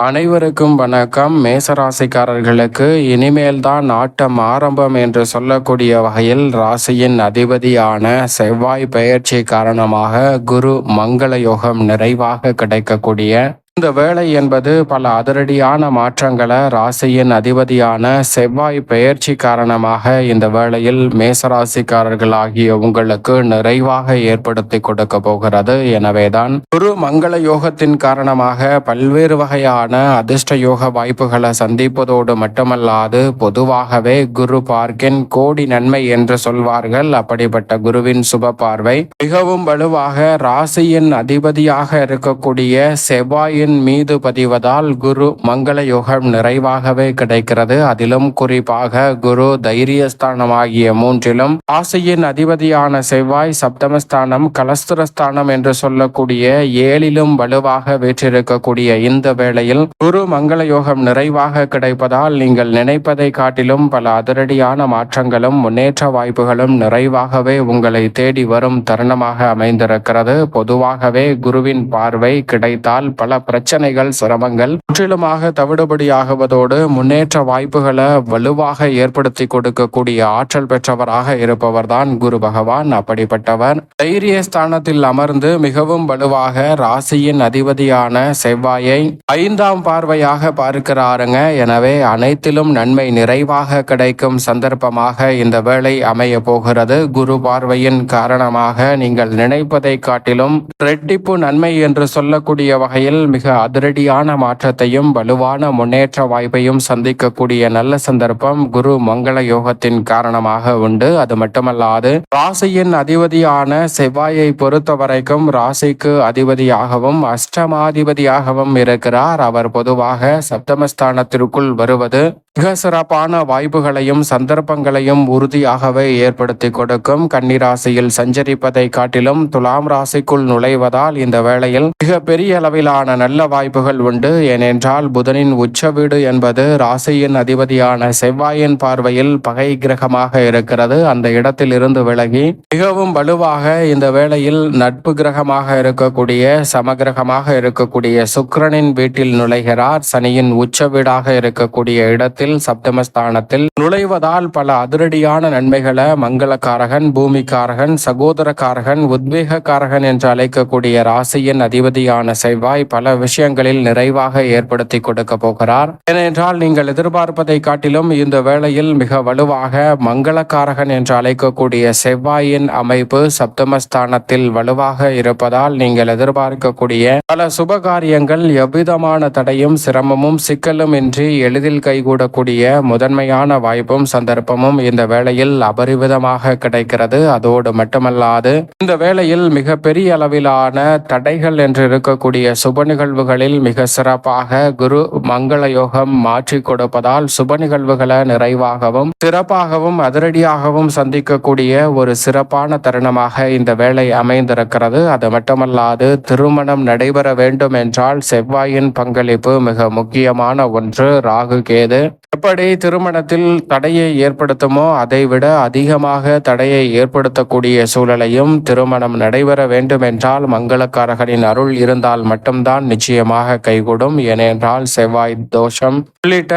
அனைவருக்கும் வணக்கம். மேசராசிக்காரர்களுக்கு இனிமேல்தான் ஆட்டம் ஆரம்பம் என்று சொல்லக்கூடிய வகையில் ராசியின் அதிபதியான செவ்வாய் பெயர்ச்சி காரணமாக குரு மங்கள யோகம் நிறைவாக கிடைக்கக்கூடிய இந்த வேலை என்பது பல அதிரடியான மாற்றங்களை ராசியின் அதிபதியான செவ்வாய் பெயர்ச்சி காரணமாக இந்த வேளையில் மேசராசிக்காரர்கள் ஆகிய உங்களுக்கு நிறைவாக ஏற்படுத்தி கொடுக்க போகிறது. எனவேதான் குரு மங்கள யோகத்தின் காரணமாக பல்வேறு வகையான அதிர்ஷ்ட யோக வாய்ப்புகளை சந்திப்பதோடு மட்டுமல்லாது பொதுவாகவே குரு பார்க்கின் கோடி நன்மை என்று சொல்வார்கள். அப்படிப்பட்ட குருவின் சுப பார்வை மிகவும் வலுவாக ராசியின் அதிபதியாக இருக்கக்கூடிய செவ்வாயின் மீது பதிவதால் குரு மங்கள யோகம் நிறைவாகவே கிடைக்கிறது. அதிலும் குறிப்பாக குரு தைரியஸ்தானமாகிய மூன்றிலும் ஆசையின் அதிபதியான செவ்வாய் சப்தமஸ்தானம் கலஸ்திரஸ்தானம் என்று சொல்லக்கூடிய ஏழிலும் வலுவாக வீற்றிருக்கக்கூடிய இந்த வேளையில் குரு மங்கள யோகம் நிறைவாக கிடைப்பதால் நீங்கள் நினைப்பதை காட்டிலும் பல அதிரடியான மாற்றங்களும் முன்னேற்ற வாய்ப்புகளும் நிறைவாகவே உங்களை தேடி வரும் தருணமாக அமைந்திருக்கிறது. பொதுவாகவே குருவின் பார்வை கிடைத்தால் பல பிரச்சனைகள் சிரமங்கள் முற்றிலுமாக தவிடுபடியாகுவதோடு முன்னேற்ற வாய்ப்புகளை வலுவாக ஏற்படுத்தி கொடுக்கக்கூடிய ஆற்றல் பெற்றவராக இருப்பவர்தான் குரு பகவான். அப்படிப்பட்டவர் தைரிய ஸ்தானத்தில் அமர்ந்து மிகவும் வலுவாக ராசியின் அதிபதியான செவ்வாயை ஐந்தாம் பார்வையாக பார்க்கிறாருங்க. எனவே அனைத்திலும் நன்மை நிறைவாக கிடைக்கும் சந்தர்ப்பமாக இந்த வேலை அமைய போகிறது. குரு பார்வையின் காரணமாக நீங்கள் நினைப்பதை காட்டிலும் ரெட்டிப்பு நன்மை என்று சொல்லக்கூடிய வகையில் மிக அதிரடியான மாற்றத்தையும் வலுவான முன்னேற்ற வாய்ப்பையும் சந்திக்கக்கூடிய நல்ல சந்தர்ப்பம் குரு மங்கள யோகத்தின் காரணமாக உண்டு. அது மட்டுமல்லாது ராசியின் அதிபதியான செவ்வாயை பொறுத்த வரைக்கும் ராசிக்கு அதிபதியாகவும் அஷ்டமாதிபதியாகவும் இருக்கிறார். அவர் பொதுவாக சப்தமஸ்தானத்திற்குள் வருவது மிக சிறப்பான வாய்ப்புகளையும் சந்தர்ப்பங்களையும் உறுதியாகவே ஏற்படுத்தி கொடுக்கும். கன்னிராசியில் சஞ்சரிப்பதை காட்டிலும் துலாம் ராசிக்குள் நுழைவதால் இந்த வேளையில் மிக பெரிய அளவிலான நல்ல வாய்ப்புகள் உண்டு. ஏனென்றால் புதனின் உச்ச வீடு என்பது ராசியின் அதிபதியான செவ்வாயின் பார்வையில் பகை கிரகமாக இருக்கிறது. அந்த இடத்தில் இருந்து விலகி மிகவும் வலுவாக இந்த வேளையில் நட்பு கிரகமாக இருக்கக்கூடிய சமகிரகமாக இருக்கக்கூடிய சுக்கிரனின் வீட்டில் நுழைகிறார். சனியின் உச்ச வீடாக இருக்கக்கூடிய இடத்தில் சப்தமஸ்தானத்தில் நுழைவதால் பல அதிரடியான நன்மைகளை மங்களக்காரகன் பூமிக்காரகன் சகோதரக்காரகன் உத்வேகக்காரகன் என்று அழைக்கக்கூடிய ராசியின் அதிபதியான செவ்வாய் பல விஷயங்களில் நிறைவாக ஏற்படுத்தி கொடுக்க போகிறார். ஏனென்றால் நீங்கள் எதிர்பார்ப்பதை காட்டிலும் இந்த வேளையில் மிக வலுவாக மங்களக்காரகன் என்று அழைக்கக்கூடிய செவ்வாயின் அமைப்பு சப்தமஸ்தானத்தில் வலுவாக இருப்பதால் நீங்கள் எதிர்பார்க்கக்கூடிய பல சுபகாரியங்கள் எவ்விதமான தடையும் சிரமமும் சிக்கலும் இன்றி எளிதில் கைகூடக்கூடிய முதன்மையான வாய்ப்பும் சந்தர்ப்பமும் இந்த வேளையில் அபரிவிதமாக கிடைக்கிறது. அதோடு மட்டுமல்லாது இந்த வேளையில் மிக பெரிய அளவிலான தடைகள் என்று இருக்கக்கூடிய சுப நிகழ்வுகளில் மிக சிறப்பாக குரு மங்கள யோகம் மாற்றி கொடுப்பதால் சுப நிகழ்வுகளை நிறைவாகவும் சிறப்பாகவும் அதிரடியாகவும் சந்திக்கக்கூடிய ஒரு சிறப்பான தருணமாக இந்த வேலை அமைந்திருக்கிறது. அது மட்டுமல்லாது திருமணம் நடைபெற வேண்டும் என்றால் செவ்வாயின் பங்களிப்பு மிக முக்கியமான ஒன்று. ராகு கேது எப்படி திருமணத்தில் தடையை ஏற்படுத்துமோ அதைவிட அதிகமாக தடையை ஏற்படுத்தக்கூடிய சூழலையும் திருமணம் நடைபெற வேண்டும் என்றால் மங்களக்காரகனின் அருள் இருந்தால் மட்டும்தான் நிச்சயமாக கைகூடும். ஏனென்றால் செவ்வாய் தோஷம் உள்ளிட்ட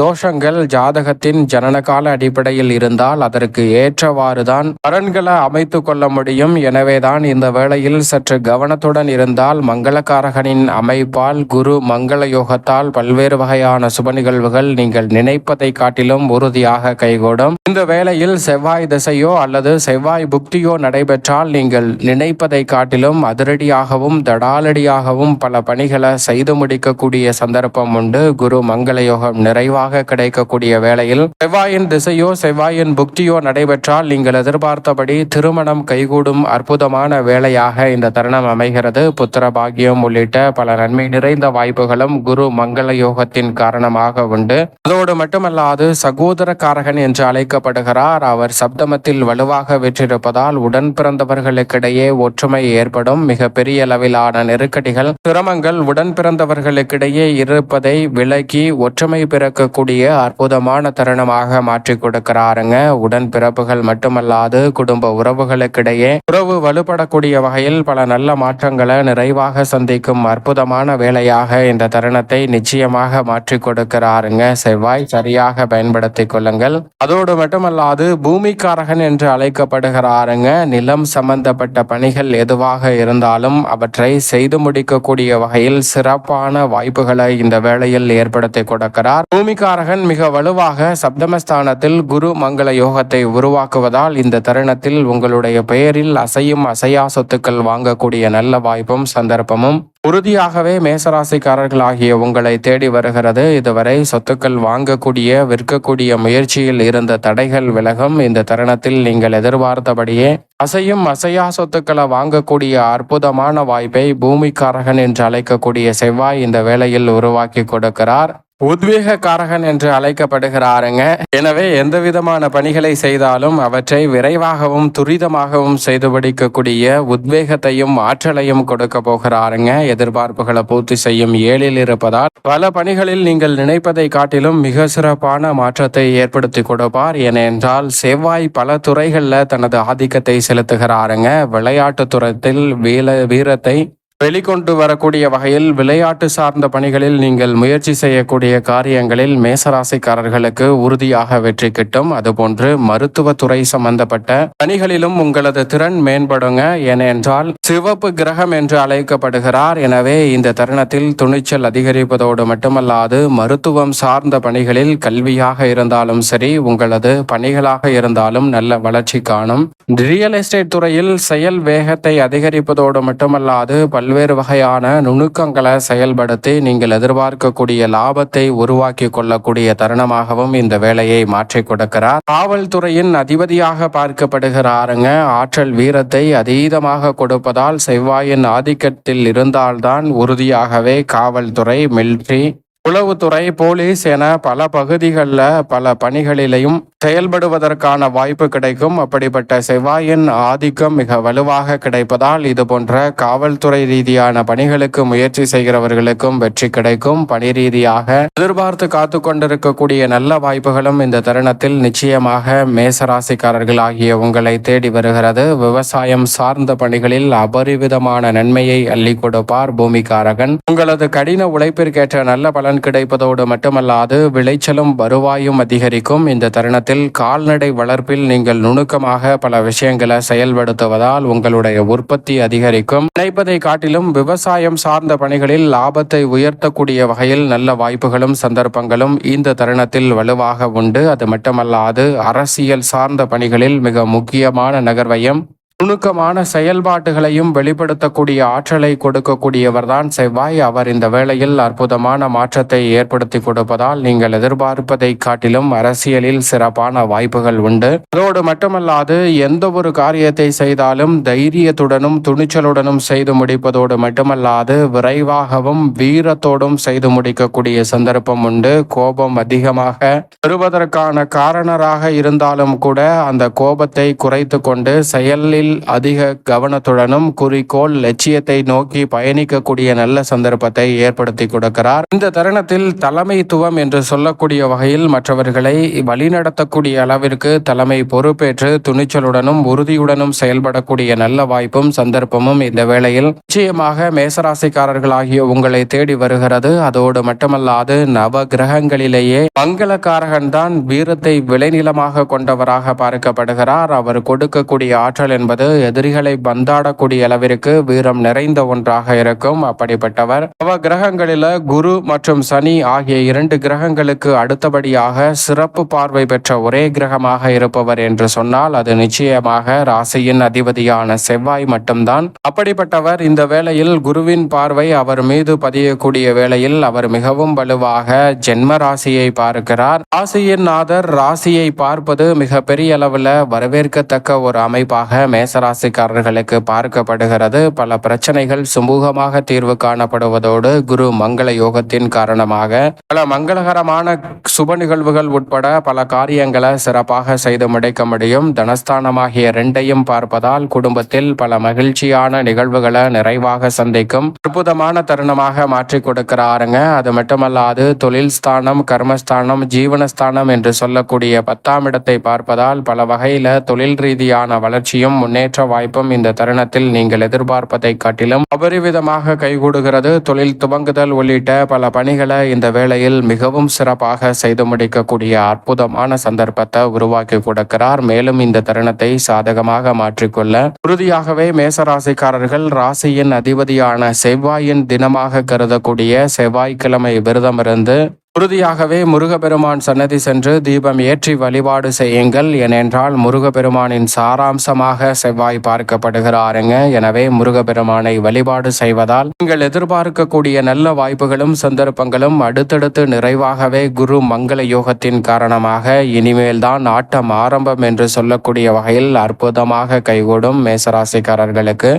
தோஷங்கள் ஜாதகத்தின் ஜனனகால அடிப்படையில் இருந்தால் அதற்கு ஏற்றவாறுதான் பலன்களை அமைத்து கொள்ள முடியும். எனவேதான் இந்த வேளையில் சற்று கவனத்துடன் இருந்தால் மங்களக்காரகனின் அமைப்பால் குரு மங்கள யோகத்தால் பல்வேறு வகையான சுப நிகழ்வுகள் நீங்கள் நினைப்பதை காட்டிலும் உறுதியாக கைகூடும். இந்த வேளையில் செவ்வாய் திசையோ அல்லது செவ்வாய் புக்தியோ நடைபெற்றால் நீங்கள் நினைப்பதை காட்டிலும் அதிரடியாகவும் தடாலடியாகவும் பல பணிகளை செய்து முடிக்கக்கூடிய சந்தர்ப்பம் உண்டு. குரு மங்கள யோகம் நிறைவாக கிடைக்கக்கூடிய வேளையில் செவ்வாயின் திசையோ செவ்வாயின் புக்தியோ நடைபெற்றால் நீங்கள் எதிர்பார்த்தபடி திருமணம் கைகூடும் அற்புதமான வேலையாக இந்த தருணம் அமைகிறது. புத்திர பாகியம் உள்ளிட்ட பல நன்மை நிறைந்த வாய்ப்புகளும் குரு மங்கள யோகத்தின் காரணமாக உண்டு. உண்டு அதோடு மட்டுமல்லாது சகோதரக்காரகன் என்று அழைக்கப்படுகிறார். அவர் சப்தமத்தில் வலுவாக வெற்றிருப்பதால் உடன் பிறந்தவர்களுக்கிடையே ஒற்றுமை ஏற்படும். மிக பெரிய அளவிலான நெருக்கடிகள் சிரமங்கள் உடன் பிறந்தவர்களுக்கிடையே இருப்பதை விலக்கி ஒற்றுமை பிறக்கக்கூடிய அற்புதமான தருணமாக மாற்றி கொடுக்கிறாருங்க. உடன் பிறப்புகள் மட்டுமல்லாது குடும்ப உறவுகளுக்கிடையே உறவு வலுப்படக்கூடிய வகையில் பல நல்ல மாற்றங்களை நிறைவாக சந்திக்கும் அற்புதமான வேலையாக இந்த தருணத்தை நிச்சயமாக மாற்றி கொடுக்கிறாருங்க. செவ்வாய் சரியாக பயன்படுத்திக் கொள்ளுங்கள். அதோடு மட்டுமல்லாது பூமிக்காரகன் என்று அழைக்கப்படுகிறாருங்க. நிலம் சம்பந்தப்பட்ட பணிகள் எதுவாக இருந்தாலும் அவற்றை செய்து முடிக்க முடிக்கக்கூடிய வகையில் சிறப்பான வாய்ப்புகளை இந்த வேளையில் ஏற்படுத்தி கொடுக்கிறார். பூமிக்காரகன் மிக வலுவாக சப்தமஸ்தானத்தில் குரு மங்கள யோகத்தை உருவாக்குவதால் இந்த தருணத்தில் உங்களுடைய பெயரில் அசையும் அசையா சொத்துக்கள் வாங்கக்கூடிய நல்ல வாய்ப்பும் சந்தர்ப்பமும் உறுதியாகவே மேசராசிக்காரர்கள் ஆகிய உங்களை தேடி வருகிறது. இதுவரை சொத்துக்கள் வாங்கக்கூடிய விற்கக்கூடிய முயற்சியில் இருந்த தடைகள் விலகும். இந்த தருணத்தில் நீங்கள் எதிர்பார்த்தபடியே அசையும் அசையா சொத்துக்களை வாங்கக்கூடிய அற்புதமான வாய்ப்பை பூமிக்காரகன் என்று அழைக்கக்கூடிய செவ்வாய் இந்த வேளையில் உருவாக்கி கொடுக்கிறார். உத்வேக காரகன் என்று அழைக்கப்படுகிறாருங்க. எனவே எந்த விதமான பணிகளை செய்தாலும் அவற்றை விரைவாகவும் துரிதமாகவும் செய்து படிக்கக்கூடிய உத்வேகத்தையும் ஆற்றலையும் கொடுக்க போகிறாருங்க. எதிர்பார்ப்புகளை பூர்த்தி செய்யும் ஏழில் இருப்பதால் பல பணிகளில் நீங்கள் நினைப்பதை காட்டிலும் மிக சிறப்பான மாற்றத்தை ஏற்படுத்தி கொடுப்பார். ஏனென்றால் செவ்வாய் பல துறைகளில் தனது ஆதிக்கத்தை செலுத்துகிறாருங்க. விளையாட்டு துறத்தில் வீர வீரத்தை வெளிக்கொண்டு வரக்கூடிய வகையில் விளையாட்டு சார்ந்த பணிகளில் நீங்கள் முயற்சி செய்யக்கூடிய காரியங்களில் மேசராசிக்காரர்களுக்கு உறுதியாக வெற்றி கிட்டும். அதுபோன்று மருத்துவத்துறை சம்பந்தப்பட்ட பணிகளிலும் உங்களது திறன் மேம்படுங்க. ஏனென்றால் சிவப்பு கிரகம் என்று அழைக்கப்படுகிறார். எனவே இந்த தருணத்தில் துணிச்சல் அதிகரிப்பதோடு மட்டுமல்லாது மருத்துவம் சார்ந்த பணிகளில் கல்வியாக இருந்தாலும் சரி உங்களது பணிகளாக இருந்தாலும் நல்ல வளர்ச்சி காணும். ரியல் எஸ்டேட் துறையில் செயல் வேகத்தை அதிகரிப்பதோடு மட்டுமல்லாது பல்வேறு வகையான நுணுக்கங்களை செயல்படுத்தி நீங்கள் எதிர்பார்க்கக்கூடிய லாபத்தை உருவாக்கி கொள்ளக்கூடிய தருணமாகவும் இந்த வேலையை மாற்றி கொடுக்கிறார். காவல்துறையின் அதிபதியாக பார்க்கப்படுகிறாருங்க. ஆற்றல் வீரத்தை அதீதமாக கொடுப்பதால் செவ்வாயின் ஆதிக்கத்தில் இருந்தால்தான் உறுதியாகவே காவல்துறை மில்ட்ரி உளவுத்துறை போலீஸ் என பல பகுதிகளில் பல பணிகளிலையும் செயல்படுவதற்கான வாய்ப்பு கிடைக்கும். அப்படிப்பட்ட செவ்வாயின் ஆதிக்கம் மிக வலுவாக கிடைப்பதால் இது போன்ற காவல்துறை ரீதியான பணிகளுக்கு முயற்சி செய்கிறவர்களுக்கும் வெற்றி கிடைக்கும். பணி ரீதியாக எதிர்பார்த்து காத்து கொண்டிருக்கக்கூடிய நல்ல வாய்ப்புகளும் இந்த தருணத்தில் நிச்சயமாக மேசராசிக்காரர்கள் ஆகிய உங்களை தேடி வருகிறது. விவசாயம் சார்ந்த பணிகளில் அபரிவிதமான நன்மையை அள்ளி கொடுப்பார் பூமிக்காரகன். உங்களது கடின உழைப்பிற்கேற்ற நல்ல பலன் கிடைப்பதோடு மட்டுமல்லாது விளைச்சலும் வருவாயும் அதிகரிக்கும். இந்த தருணத்தில் கால்நடை வளர்ப்பில் நீங்கள் நுணுக்கமாக பல விஷயங்களை செயல்படுத்துவதால் உங்களுடைய உற்பத்தி அதிகரிக்கும். நினைப்பதை காட்டிலும் விவசாயம் சார்ந்த பணிகளில் லாபத்தை உயர்த்தக்கூடிய வகையில் நல்ல வாய்ப்புகளும் சந்தர்ப்பங்களும் இந்த தருணத்தில் வலுவாக உண்டு. அது மட்டுமல்லாது அரசியல் சார்ந்த பணிகளில் மிக முக்கியமான நகர்வையும் நுணுக்கமான செயல்பாட்டுகளையும் வெளிப்படுத்தக்கூடிய ஆற்றலை கொடுக்கக்கூடியவர்தான் செவ்வாய். அவர் இந்த வேளையில் அற்புதமான மாற்றத்தை ஏற்படுத்தி கொடுப்பதால் நீங்கள் எதிர்பார்ப்பதை காட்டிலும் அரசியலில் சிறப்பான வாய்ப்புகள் உண்டு. அதோடு மட்டுமல்லாது எந்த ஒரு காரியத்தை செய்தாலும் தைரியத்துடனும் துணிச்சலுடனும் செய்து முடிப்பதோடு மட்டுமல்லாது விரைவாகவும் வீரத்தோடும் செய்து முடிக்கக்கூடிய சந்தர்ப்பம் உண்டு. கோபம் அதிகமாக பெறுவதற்கான காரணராக இருந்தாலும் கூட அந்த கோபத்தை குறைத்து கொண்டு செயலில் அதிக கவனத்துடனும் குறிக்கோள் லட்சியத்தை நோக்கி பயணிக்கக்கூடிய நல்ல சந்தர்ப்பத்தை ஏற்படுத்தி கொடுக்கிறார். இந்த தருணத்தில் தலைமைத்துவம் என்று சொல்லக்கூடிய வகையில் மற்றவர்களை வழிநடத்தக்கூடிய அளவிற்கு தலைமை பொறுப்பேற்று துணிச்சலுடனும் உறுதியுடனும் செயல்படக்கூடிய நல்ல வாய்ப்பும் சந்தர்ப்பமும் இந்த வேளையில் நிச்சயமாக மேசராசிக்காரர்களாகிய உங்களை தேடி வருகிறது. அதோடு மட்டுமல்லாது நவ கிரகங்களிலேயே மங்களக்காரகன் தான் வீரத்தை விளைநிலமாக கொண்டவராக பார்க்கப்படுகிறார். அவர் கொடுக்கக்கூடிய ஆற்றல் என்பது என்பது எதிரிகளை பந்தாடக்கூடிய அளவிற்கு வீரம் நிறைந்த ஒன்றாக இருக்கும். அப்படிப்பட்டவர் நவ கிரகங்களில குரு மற்றும் சனி ஆகிய இரண்டு கிரகங்களுக்கு அடுத்தபடியாக சிறப்பு பார்வை பெற்ற ஒரே கிரகமாக இருப்பவர் என்று சொன்னால் அது நிச்சயமாக ராசியின் அதிபதியான செவ்வாய் மட்டும்தான். அப்படிப்பட்டவர் இந்த வேளையில் குருவின் பார்வை அவர் மீது பதியக்கூடிய வேளையில் அவர் மிகவும் வலுவாக ஜென்ம ராசியை பார்க்கிறார். ராசியின் நாதர் ராசியை பார்ப்பது மிக பெரிய அளவில் வரவேற்கத்தக்க ஒரு அமைப்பாக மேசராசிக்காரர்களுக்கு பார்க்கப்படுகிறது. பல பிரச்சனைகள் சுமூகமாக தீர்வு காணப்படுவதோடு குரு மங்கள யோகத்தின் காரணமாக. பல மங்களகரமான சுப நிகழ்வுகள் உட்பட பல காரியங்களை சிறப்பாக செய்து முடிக்க முடியும். தனஸ்தானமாகிய ரெண்டையும் பார்ப்பதால் குடும்பத்தில் பல மகிழ்ச்சியான நிகழ்வுகளை நிறைவாக சந்திக்கும். அற்புதமான தருணமாக மாற்றி கொடுக்கிறாருங்க. அது மட்டுமல்லாது தொழில் ஸ்தானம் கர்மஸ்தானம் ஜீவனஸ்தானம் என்று சொல்லக்கூடிய பத்தாம் இடத்தை பார்ப்பதால் பல வகையில தொழில் ரீதியான வளர்ச்சியும் முன்னேற்ற வாய்ப்பும் இந்த தருணத்தில் நீங்கள் எதிர்பார்ப்பதை காட்டிலும் அபரிவிதமாக கைகூடுகிறது. தொழில் துவங்குதல் உள்ளிட்ட பல பணிகளை இந்த வேளையில் மிகவும் சிறப்பாக செய்து முடிக்கக்கூடிய அற்புதமான சந்தர்ப்பத்தை உருவாக்கி கொடுக்கிறார். மேலும் இந்த தருணத்தை சாதகமாக மாற்றிக்கொள்ள உறுதியாகவே மேசராசிக்காரர்கள் ராசியின் அதிபதியான செவ்வாயின் தினமாக கருதக்கூடிய செவ்வாய்க்கிழமை விரதமிருந்து உறுதியாகவே முருகபெருமான் சன்னதி சென்று தீபம் ஏற்றி வழிபாடு செய்யுங்கள். ஏனென்றால் முருகபெருமானின் சாராம்சமாக செவ்வாய் பார்க்கப்படுகிறாருங்க. எனவே முருகபெருமானை வழிபாடு செய்வதால் நீங்கள் எதிர்பார்க்கக்கூடிய நல்ல வாய்ப்புகளும் சந்தர்ப்பங்களும் அடுத்தடுத்து நிறைவாகவே குரு மங்கள யோகத்தின் காரணமாக இனிமேல் தான் ஆட்டம் ஆரம்பம் என்று சொல்லக்கூடிய வகையில் அற்புதமாக கைகூடும் மேசராசிக்காரர்களுக்கு.